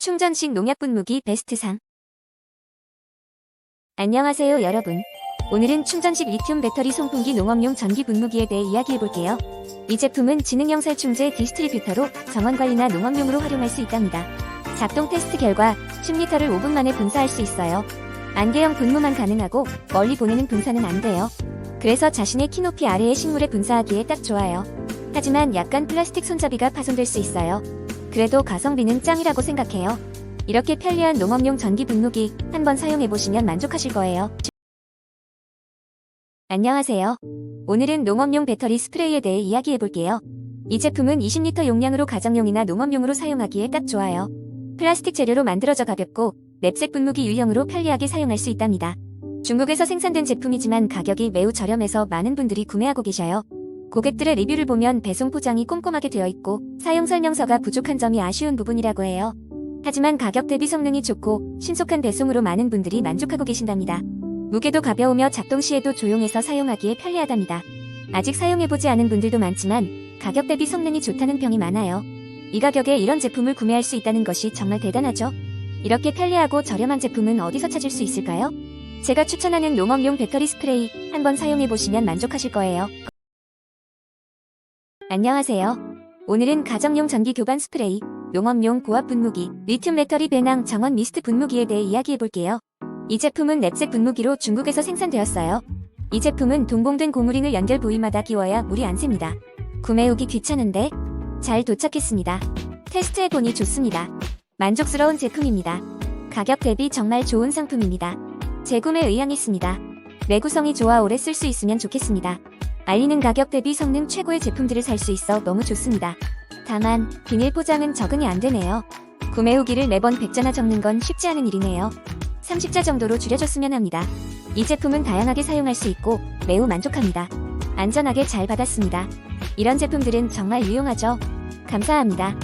충전식 농약 분무기 베스트상. 안녕하세요 여러분. 오늘은 충전식 리튬 배터리 송풍기 농업용 전기 분무기에 대해 이야기해볼게요. 이 제품은 지능형 살충제 디스트리뷰터로 정원관리나 농업용으로 활용할 수 있답니다. 작동 테스트 결과 10리터를 5분 만에 분사할 수 있어요. 안개형 분무만 가능하고 멀리 보내는 분사는 안 돼요. 그래서 자신의 키 높이 아래의 식물에 분사하기에 딱 좋아요. 하지만 약간 플라스틱 손잡이가 파손될 수 있어요 그래도 가성비는 짱이라고 생각해요. 이렇게 편리한 농업용 전기 분무기 한번 사용해보시면 만족하실 거예요. 안녕하세요. 오늘은 농업용 배터리 스프레이에 대해 이야기해볼게요. 이 제품은 20리터 용량으로 가정용이나 농업용으로 사용하기에 딱 좋아요. 플라스틱 재료로 만들어져 가볍고 냅색 분무기 유형으로 편리하게 사용할 수 있답니다. 중국에서 생산된 제품이지만 가격이 매우 저렴해서 많은 분들이 구매하고 계셔요. 고객들의 리뷰를 보면 배송 포장이 꼼꼼하게 되어 있고 사용 설명서가 부족한 점이 아쉬운 부분이라고 해요. 하지만 가격 대비 성능이 좋고 신속한 배송으로 많은 분들이 만족하고 계신답니다. 무게도 가벼우며 작동 시에도 조용해서 사용하기에 편리하답니다. 아직 사용해보지 않은 분들도 많지만 가격 대비 성능이 좋다는 평이 많아요. 이 가격에 이런 제품을 구매할 수 있다는 것이 정말 대단하죠? 이렇게 편리하고 저렴한 제품은 어디서 찾을 수 있을까요? 제가 추천하는 농업용 배터리 스프레이 한번 사용해보시면 만족하실 거예요. 안녕하세요. 오늘은 가정용 전기 교반 스프레이, 농업용 고압 분무기, 리튬 배터리 배낭 정원 미스트 분무기에 대해 이야기해볼게요. 이 제품은 랩색 분무기로 중국에서 생산되었어요. 이 제품은 동봉된 고무링을 연결 부위마다 끼워야 물이 안 셉니다. 구매 후기 귀찮은데 잘 도착했습니다. 테스트해보니 좋습니다. 만족스러운 제품입니다. 가격 대비 정말 좋은 상품입니다. 재구매 의향 있습니다. 내구성이 좋아 오래 쓸 수 있으면 좋겠습니다. 알리는 가격 대비 성능 최고의 제품들을 살 수 있어 너무 좋습니다. 다만 비닐 포장은 적응이 안 되네요. 구매 후기를 매번 100자나 적는 건 쉽지 않은 일이네요. 30자 정도로 줄여줬으면 합니다. 이 제품은 다양하게 사용할 수 있고 매우 만족합니다. 안전하게 잘 받았습니다. 이런 제품들은 정말 유용하죠. 감사합니다.